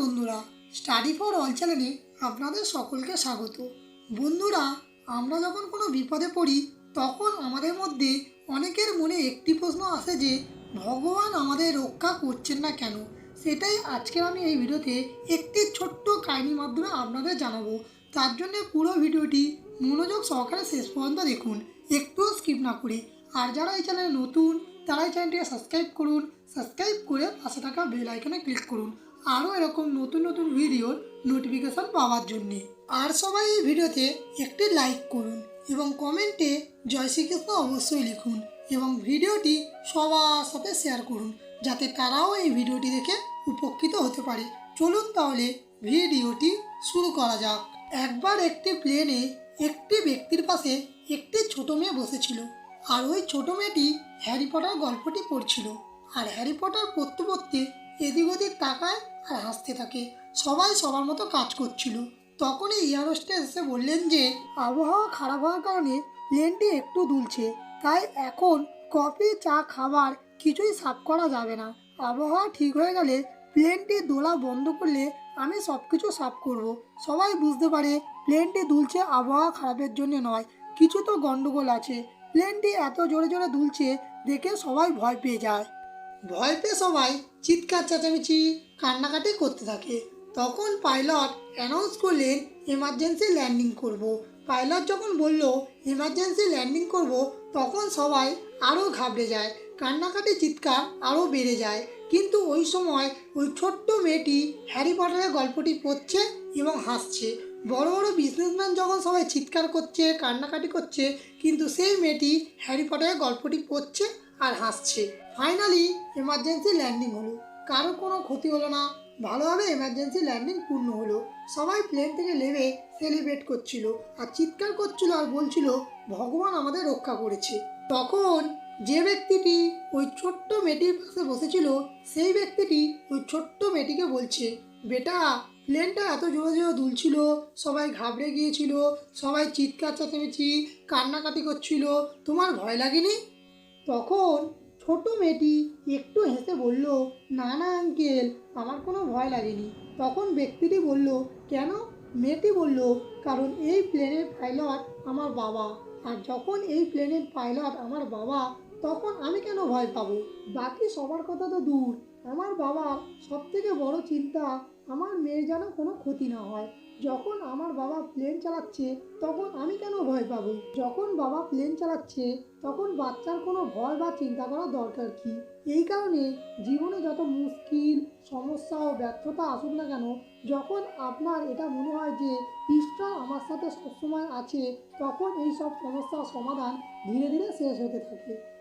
বন্ধুরা study for all চ্যানেলে আপনাদের সকলকে স্বাগত। বন্ধুরা, আমরা যখন কোনো বিপদে পড়ি, তখন আমাদের মধ্যে অনেকের মনে একটি প্রশ্ন আসে যে, ভগবান আমাদের রক্ষা করছেন না কেন? সেটাই আজকের আমি এই ভিডিওতে একটি ছোট্ট কাহিনীর মাধ্যমে আপনাদের জানাব। তার জন্য পুরো ভিডিওটি মনোযোগ সহকারে শেষ পর্যন্ত দেখুন একটুও স্কিপ না করে। আর যারা এই চ্যানেলে নতুন, তারা এই চ্যানেলটিকে সাবস্ক্রাইব করুন সাবস্ক্রাইব করে পাশে থাকা বেল আইকনে ক্লিক করুন। আরও এরকম নতুন নতুন ভিডিওর নোটিফিকেশন পাওয়ার জন্যে। আর সবাই এই ভিডিওতে একটি লাইক করুন এবং কমেন্টে জয় শ্রীকৃষ্ণ অবশ্যই লিখুন এবং ভিডিওটি সবার সাথে শেয়ার করুন যাতে তারাও এই ভিডিওটি দেখে উপকৃত হতে পারে। চলুন তাহলে ভিডিওটি শুরু করা যাক। একবার একটি প্লেনে একটি ব্যক্তির পাশে একটি ছোট মেয়ে বসেছিল আর ওই ছোট মেয়েটি হ্যারি পটার গল্পটি পড়ছিল। আর হ্যারি পটার পড়তে পড়তে এদিক ওদিক তাকায় আর হাসতে থাকে। সবাই সবার মতো কাজ করছিল। তখনই এয়ারোস্টেস এসে বললেন যে, আবহাওয়া খারাপ হওয়ার কারণে প্লেনটি একটু দুলছে। তাই এখন কফি, চা, খাবার কিছুই সাফ করা যাবে না। আবহাওয়া ঠিক হয়ে গেলে প্লেনটি দোলা বন্ধ করলে আমি সব কিছু সাফ করব। সবাই বুঝতে পারে প্লেনটি দুলছে আবহাওয়া খারাপের জন্য নয়। কিছু তো গন্ডগোল আছে। প্লেনটি এত জোরে জোরে দুলছে, দেখে সবাই ভয় পেয়ে যায়। ভয় পেয়ে সবাই চিৎকার, চেঁচামেচি, কান্নাকাটি করতে থাকে। তখন পাইলট অ্যানাউন্স করলেন এমার্জেন্সি ল্যান্ডিং করব। পাইলট যখন বলল এমার্জেন্সি ল্যান্ডিং করব, তখন সবাই আরও ঘাবড়ে যায়। কান্নাকাটি, চিৎকার আরও বেড়ে যায়। কিন্তু ওই সময় ওই ছোট্ট মেয়েটি হ্যারি পটারের গল্পটি পড়ছে এবং হাসছে। বড় বড় বিজনেসম্যান যখন সবাই চিৎকার করছে, কান্নাকাটি করছে, কিন্তু সেই মেয়েটি হ্যারি পটারের গল্পটি পড়ছে আর হাসছে। ফাইনালি এমার্জেন্সি ল্যান্ডিং হলো। কারও কোনো ক্ষতি হলো না। ভালোভাবে এমার্জেন্সি ল্যান্ডিং পূর্ণ হলো। সবাই প্লেন থেকে নেমে সেলিব্রেট করছিল আর চিৎকার করছিল আর বলছিল, ভগবান আমাদের রক্ষা করেছে। তখন যে ব্যক্তিটি ওই ছোট্ট মেয়েটির পাশে বসেছিল, সেই ব্যক্তিটি ওই ছোট্ট মেয়েটিকে বলছে, বেটা প্লেনটা এত জোরে জোরে দুলছিল, সবাই ঘাবড়ে গিয়েছিল, সবাই চিৎকার চেঁচামেচি, কান্নাকাটি করছিল, তোমার ভয় লাগেনি? তখন ছোট মেয়েটি একটু হেসে বলল, না না, আঙ্কেল, আমার কোনো ভয় লাগেনি। তখন ব্যক্তিটি বলল, কেন? মেয়েটি বলল, কারণ এই প্লেনের পাইলট আমার বাবা। আর যখন এই প্লেনের পাইলট আমার বাবা, তখন আমি কেন ভয় পাবো? বাকি সবার কথা তো দূর। আমার বাবার সব থেকে বড় চিন্তা আমার মেয়ের যেন কোনো ক্ষতি না হয়। যখন আমার বাবা প্লেন চালাচ্ছে, তখন আমি কেন ভয় পাবো? যখন বাবা প্লেন চালাচ্ছে, তখন বাচ্চার কোনো ভয় বা চিন্তা করার দরকার কি? এই কারণে জীবনে যত মুশকিল, সমস্যা ও ব্যর্থতা আসুক না কেন, যখন আপনার এটা মনে হয় যে ঈশ্বর আমার সাথে সবসময় আছে, তখন এই সব সমস্যার সমাধান ধীরে ধীরে শেষ হতে থাকে।